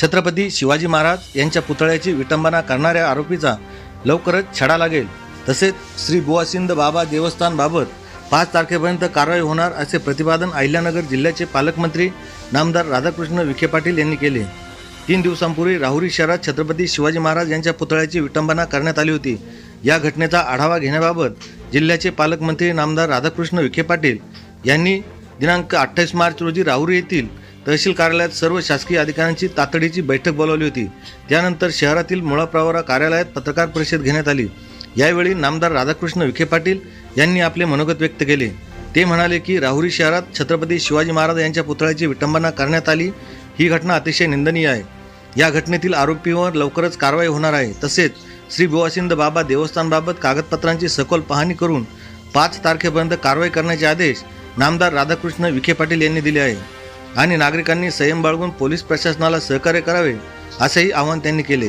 छत्रपती शिवाजी महाराज यांच्या पुतळ्याची विटंबना करणाऱ्या आरोपीचा लवकरच छडा लागेल. तसेच श्री बुवासिंद बाबा देवस्थानबाबत पाच तारखेपर्यंत कारवाई होणार असे प्रतिपादन अहिल्यानगर जिल्ह्याचे पालकमंत्री नामदार राधाकृष्ण विखे पाटील यांनी केले. तीन दिवसांपूर्वी राहुरी शहरात छत्रपती शिवाजी महाराज यांच्या पुतळ्याची विटंबना करण्यात आली होती. या घटनेचा आढावा घेण्याबाबत जिल्ह्याचे पालकमंत्री नामदार राधाकृष्ण विखे पाटील यांनी दिनांक अठ्ठावीस मार्च रोजी राहुरी येथील तहसील कार्यालयात सर्व शासकीय अधिकाऱ्यांची तातडीची बैठक बोलावली होती. त्यानंतर शहरातील मुळाप्रवरा कार्यालयात पत्रकार परिषद घेण्यात आली. यावेळी नामदार राधाकृष्ण विखे पाटील यांनी आपले मनोगत व्यक्त केले. ते म्हणाले की राहुरी शहरात छत्रपती शिवाजी महाराज यांच्या पुतळ्याची विटंबना करण्यात आली. ही घटना अतिशय निंदनीय आहे. या घटनेतील आरोपीवर लवकरच कारवाई होणार आहे. तसेच श्री बुवासिंद बाबा देवस्थानबाबत कागदपत्रांची सखोल पाहणी करून पाच तारखेपर्यंत कारवाई करण्याचे आदेश नामदार राधाकृष्ण विखे पाटील यांनी दिले आहे. आणि नागरिकांनी संयम बाळगून पोलीस प्रशासनाला सहकार्य करावे असेही आवाहन त्यांनी केले.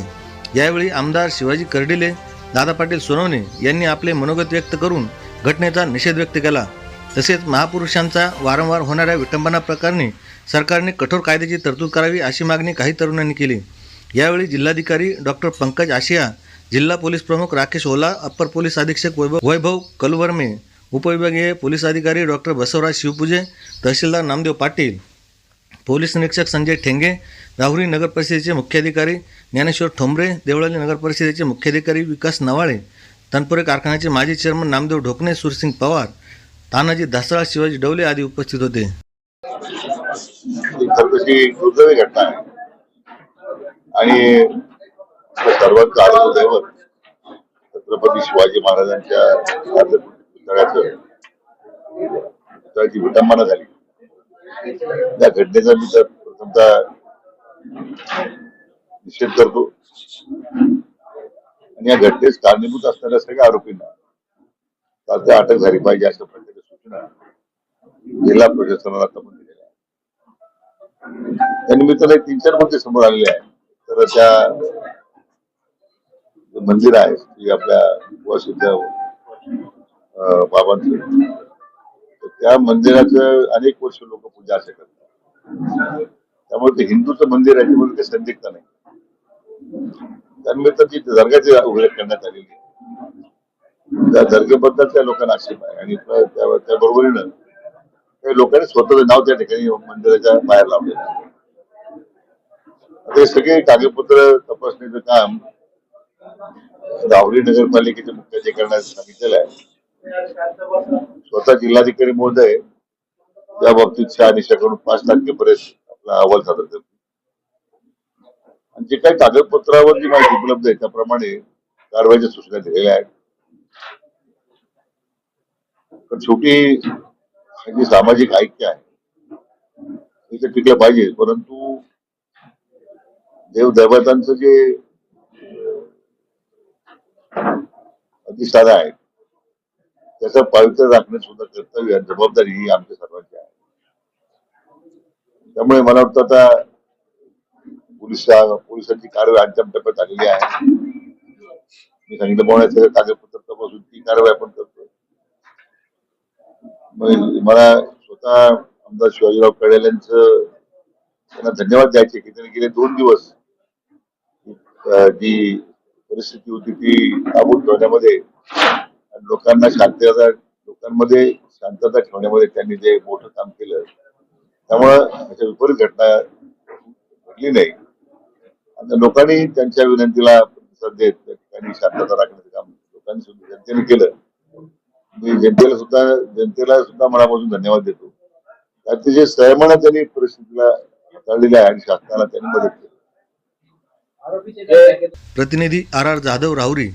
यावेळी आमदार शिवाजी कर्डिले दादा पाटील सोनवणे यांनी आपले मनोगत व्यक्त करून घटनेचा निषेध व्यक्त केला. तसेच महापुरुषांचा वारंवार होणाऱ्या विटंबना प्रकरणी सरकारने कठोर कायद्याची तरतूद करावी अशी मागणी काही तरुणांनी केली. यावेळी जिल्हाधिकारी डॉक्टर पंकज आशिया जिल्हा पोलीस प्रमुख राकेश ओला अप्पर पोलीस अधीक्षक वैभव वैभव कलवर्मे उपविभागीय पोलीस अधिकारी डॉक्टर बसवराज शिवपूजे तहसीलदार नामदेव पाटील पोलीस निरीक्षक संजय ठेंगे राहुरी नगर परिषदेचे मुख्याधिकारी ज्ञानेश्वर ठोंबरे देवळाली नगर परिषदेचे मुख्याधिकारी विकास नवाळे तनपुरे कारखान्याचे माजी चेअरमन नामदेव ढोकणे सुरसिंग पवार तानाजी धासळा शिवाजी डवले आदी उपस्थित होते. घटना आहे. आणि सर्वांचं आरोग्य छत्रपती शिवाजी महाराजांच्या पुतळ्याचं पुतळ्याची विटंबना झाली. त्या घटनेचा मी तर प्रथमता निषेध करतो आणि या घटनेस कारणीभूत असणाऱ्या सगळ्या आरोपींना तात्या अटक झाली पाहिजे अशा प्रकारच्या सूचना जिल्हा प्रशासनाला आपण दिलेल्या आहेत. त्या निमित्ताने तीन चार मुद्दे समोर आलेले आहेत तर त्या मंदिर आहे आपल्या वसिद्ध बाबांचं त्या मंदिराचं अनेक वर्ष लोक पूजा असे करतात. त्यामुळे ते हिंदूचं मंदिर आहे त्यामुळे ते संदिग्ध नाही. त्यानिमित्त ती दर्गाची उघड करण्यात आलेली आहे. त्या दर्गेबद्दल त्या लोकांना आक्षेप आहे. आणि त्या- त्या- त्या बरोबरीनं काही लोकांनी स्वतःचं नाव त्या ठिकाणी मंदिराच्या बाहेर लावलेलं आहे. सगळे कागदपत्र तपासणीचं काम राहुरी नगरपालिकेच्या मुख्याधिकाऱ्यांना सांगितलेलं आहे. स्वतः जिल्हाधिकारी महोदय त्या बाबतीत शहानिशा करून पाच तारखेपर्यंत आपला अहवाल सादर करतील. आणि जे काही कागदपत्रावर जी माहिती उपलब्ध आहे त्याप्रमाणे कारवाईच्या सूचना दिलेल्या आहेत. पण शेवटी जे सामाजिक ऐक्य आहे हे तर टिकलं पाहिजे. परंतु देवदैवतांचं जे अधिष्ठान आहे त्याचं पावित्र्य राखणे सुद्धा कर्तव्य जबाबदारी ही आमच्या सर्वांची आहे. त्यामुळे मला वाटतं आता पोलीस पोलिसांची कारवाई अंतिम टप्प्यात आलेली आहे. मी सांगितलं पाहुणे कागदपत्र तपासून ती कारवाई आपण करतोय. मग मला स्वतः आमदार शिवाजीराव कडेल यांचं त्यांना धन्यवाद द्यायचे की त्यांनी गेले दोन दिवस जी परिस्थिती होती ती काबूत ठेवण्यामध्ये लोकांना शांतता लोकांमध्ये शांतता ठेवण्यामध्ये त्यांनी जे मोठं काम केलं त्यामुळं त्याच्या विपरीत घटना घडली नाही. आणि लोकांनी त्यांच्या विनंतीला प्रतिसाद देत त्या ठिकाणी शांतता राखण्याचं काम लोकांनी सुद्धा जनतेने केलं. मी जनतेला सुद्धा जनतेला सुद्धा मनापासून धन्यवाद देतो. अतिशय सहमानं त्यांनी परिस्थितीला हाताळलेली आहे आणि शासनाला त्यांनी मदत केली. प्रतिनिधी आर आर जाधव राहुरी